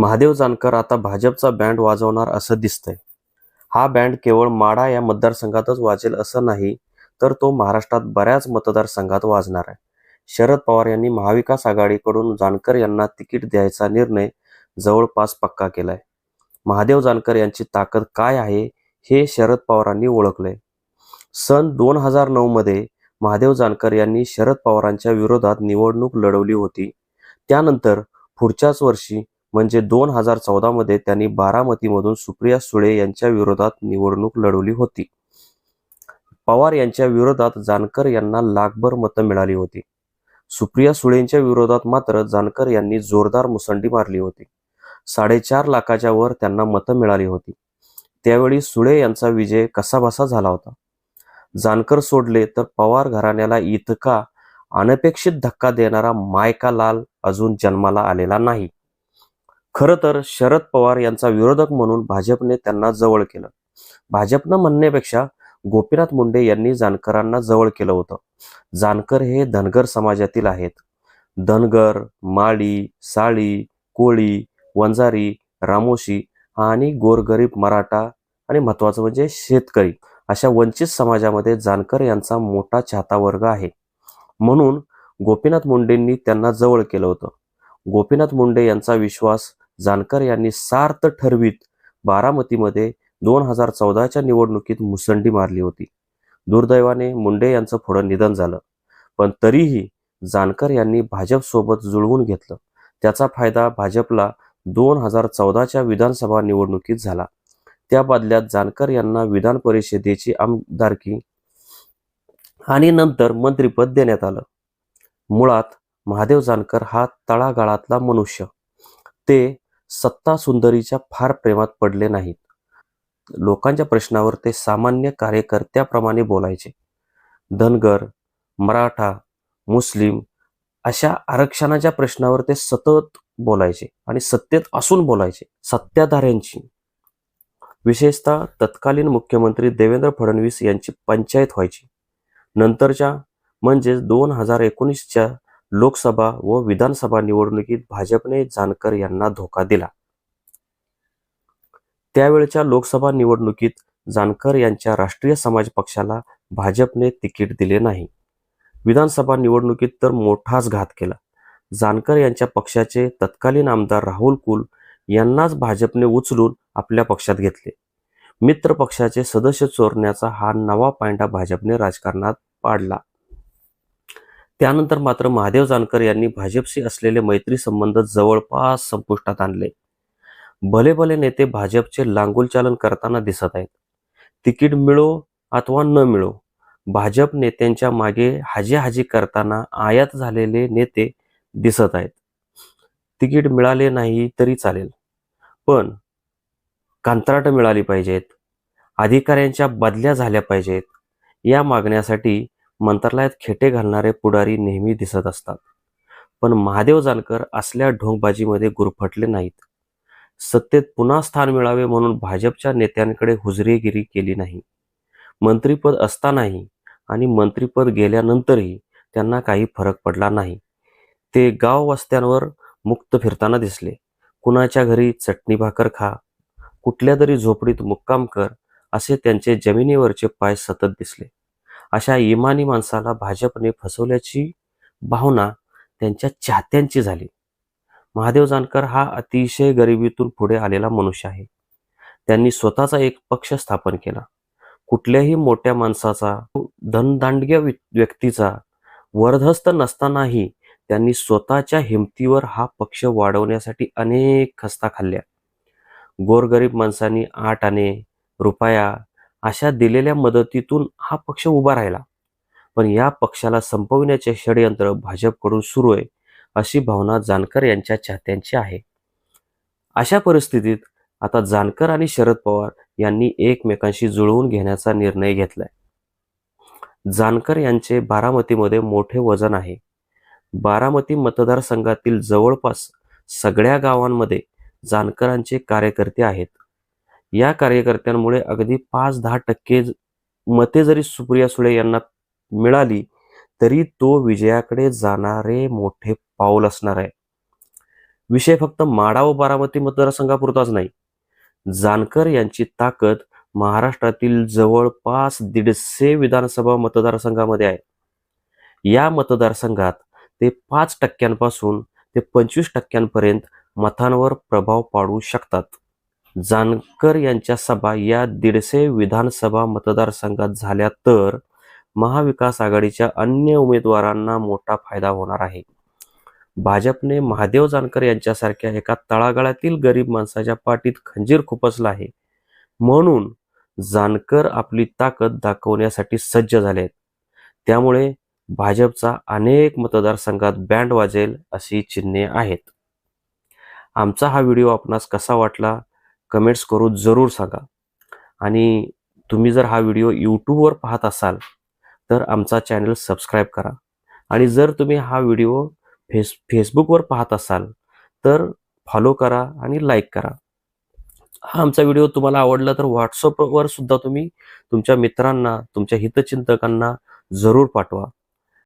महादेव जानकर आता भाजपचा बँड वाजवणार असं दिसतंय. हा बँड केवळ माढा या मतदारसंघातच वाजेल असं नाही तर तो महाराष्ट्रात बऱ्याच मतदारसंघात वाजणार आहे. शरद पवार यांनी महाविकास आघाडीकडून जानकर यांना तिकीट द्यायचा निर्णय जवळपास पक्का केलाय. महादेव जानकर यांची ताकद काय आहे हे शरद पवारांनी ओळखलंय. सन दोन हजार नऊ मध्ये महादेव जानकर यांनी शरद पवारांच्या विरोधात निवडणूक लढवली होती. त्यानंतर पुढच्याच वर्षी म्हणजे दोन हजार चौदा मध्ये त्यांनी बारामतीमधून सुप्रिया सुळे यांच्या विरोधात निवडणूक लढवली होती. पवार यांच्या विरोधात जानकर यांना लाखभर मतं मिळाली होती. सुप्रिया सुळेंच्या विरोधात मात्र जानकर यांनी जोरदार मुसंडी मारली होती. साडेचार लाखाच्या वर त्यांना मतं मिळाली होती. त्यावेळी सुळे यांचा विजय कसाबसा झाला होता. जानकर सोडले तर पवार घराण्याला इतका अनपेक्षित धक्का देणारा मायका लाल अजून जन्माला आलेला नाही. खरं तर शरद पवार यांचा विरोधक म्हणून भाजपने त्यांना जवळ केलं. भाजपनं म्हणण्यापेक्षा गोपीनाथ मुंडे यांनी जानकरांना जवळ केलं होतं. जानकर हे धनगर समाजातील आहेत. धनगर माळी साळी कोळी वंजारी रामोशी आणि गोरगरीब मराठा आणि महत्वाचं म्हणजे शेतकरी अशा वंचित समाजामध्ये जानकर यांचा मोठा चाहता वर्ग आहे. म्हणून गोपीनाथ मुंडेंनी त्यांना जवळ केलं होतं. गोपीनाथ मुंडे यांचा विश्वास जानकर यांनी सार्थ ठरवीत बारामतीमध्ये दोन हजार चौदाच्या निवडणुकीत मुसंडी मारली होती. दुर्दैवाने मुंडे यांचं पुढं निधन झालं. पण तरीही जानकर यांनी भाजपसोबत जुळवून घेतलं. त्याचा फायदा भाजपला दोन हजार चौदाच्या विधानसभा निवडणुकीत झाला. त्या बदल्यात जानकर यांना विधान परिषदेची आमदारकी आणि नंतर मंत्रिपद देण्यात आलं. मुळात महादेव जानकर हा तळागाळातला मनुष्य. ते सत्ता सुंदरीच्या फार प्रेमात पडले नाहीत. लोकांच्या प्रश्नावर ते सामान्य कार्यकर्त्याप्रमाणे बोलायचे. धनगर मराठा मुस्लिम अशा आरक्षणाच्या प्रश्नावर ते सतत बोलायचे आणि सत्तेत असून बोलायचे सत्ताधाऱ्यांची. विशेषतः तत्कालीन मुख्यमंत्री देवेंद्र फडणवीस यांची पंचायत व्हायची. नंतरच्या म्हणजेच दोन हजार एकोणीसच्या लोकसभा व विधानसभा निवडणुकीत भाजपने जानकर यांना धोका दिला. त्यावेळच्या लोकसभा निवडणुकीत जानकर यांच्या राष्ट्रीय समाज पक्षाला भाजपने तिकीट दिले नाही. विधानसभा निवडणुकीत तर मोठाच घात केला. जानकर यांच्या पक्षाचे तत्कालीन आमदार राहुल कुल यांनाच भाजपने उचलून आपल्या पक्षात घेतले. मित्र पक्षाचे सदस्य चोरण्याचा हा नवा पायंडा भाजपने राजकारणात पाडला. त्यानंतर मात्र महादेव जानकर यांनी भाजपशी असलेले मैत्री संबंध जवळपास संपुष्टात आणले. भले भले नेते भाजपचे लांगुलचालन करताना दिसत आहेत. तिकीट मिळो अथवा न मिळो भाजप नेत्यांच्या मागे हाजी करताना आयात झालेले नेते दिसत आहेत. तिकीट मिळाले नाही तरी चालेल. पण कंत्राट मिळाली पाहिजेत. अधिकाऱ्यांच्या बदल्या झाल्या पाहिजेत. या मागण्यासाठी मंत्रालयात खेटे घालणारे पुढारी नेहमी दिसत असतात. पण महादेव जानकर असल्या ढोंगबाजीमध्ये गुरफटले नाहीत. सत्तेत पुन्हा स्थान मिळावे म्हणून भाजपच्या नेत्यांकडे हुजरेगिरी केली नाही. मंत्रीपद असतानाही आणि मंत्रीपद गेल्यानंतरही त्यांना काही फरक पडला नाही. ते गाव वस्त्यांवर मुक्त फिरताना दिसले. कुणाच्या घरी चटणी भाकर खा कुठल्या तरी झोपडीत मुक्काम कर असे त्यांचे जमिनीवरचे पाय सतत दिसले. अशा इमानी माणसाला भाजपने फसवल्याची भावना त्यांच्या चाहत्यांची झाली. महादेव जानकर हा अतिशय गरिबीतून पुढे आलेला मनुष्य आहे. त्यांनी स्वतःचा एक पक्ष स्थापन केला. कुठल्याही मोठ्या माणसाचा धनदांडग्य व्यक्तीचा वर्धस्त नसतानाही त्यांनी स्वतःच्या हिमतीवर हा पक्ष वाढवण्यासाठी अनेक खस्ता खाल्ल्या. गोरगरीब माणसांनी आठ आणे रुपया अशा दिलेल्या मदतीतून हा पक्ष उभा राहिला. पण या पक्षाला संपविण्याचे षडयंत्र भाजपकडून सुरू आहे अशी भावना जानकर यांच्या चाहत्यांची आहे. अशा परिस्थितीत आता जानकर आणि शरद पवार यांनी एकमेकांशी जुळवून घेण्याचा निर्णय घेतलाय. जानकर यांचे बारामतीमध्ये मोठे वजन आहे. बारामती मतदारसंघातील जवळपास सगळ्या गावांमध्ये जानकरांचे कार्यकर्ते आहेत. या कार्यकर्त्यांमुळे अगदी पाच दहा टक्के मते जरी सुप्रिया सुळे यांना मिळाली तरी तो विजयाकडे जाणारे मोठे पाऊल असणार आहे. विषय फक्त माडा व बारामती मतदारसंघापुरताच नाही. जानकर यांची ताकद महाराष्ट्रातील जवळपास दीडशे विधानसभा मतदारसंघामध्ये आहे. या मतदारसंघात ते पाच टक्क्यांपासून ते पंचवीस टक्क्यांपर्यंत मतांवर प्रभाव पाडू शकतात. जानकर यांच्या सभा या दीडशे विधानसभा मतदारसंघात झाल्या तर महाविकास आघाडीच्या अन्य उमेदवारांना मोठा फायदा होणार आहे. भाजपने महादेव जानकर यांच्यासारख्या एका तळागाळातील गरीब माणसाच्या पाठीत खंजीर खुपसला आहे. म्हणून जानकर आपली ताकद दाखवण्यासाठी सज्ज झाले आहेत त्यामुळे भाजपचा अनेक मतदारसंघात बँड वाजेल अशी चिन्हे आहेत. आमचा हा व्हिडिओ आपणास कसा वाटला? कमेंट्स करून जरूर सांगा. आणि तुम्ही जर हा व्हिडिओ यूट्यूबवर पाहत असाल तर आमचा चॅनल सबस्क्राईब करा. आणि जर तुम्ही हा व्हिडिओ फेस फेसबुकवर पाहत असाल तर फॉलो करा आणि लाईक करा. हा आमचा व्हिडिओ तुम्हाला आवडला तर व्हॉट्सअपवर सुद्धा तुम्ही तुमच्या मित्रांना तुमच्या हितचिंतकांना जरूर पाठवा.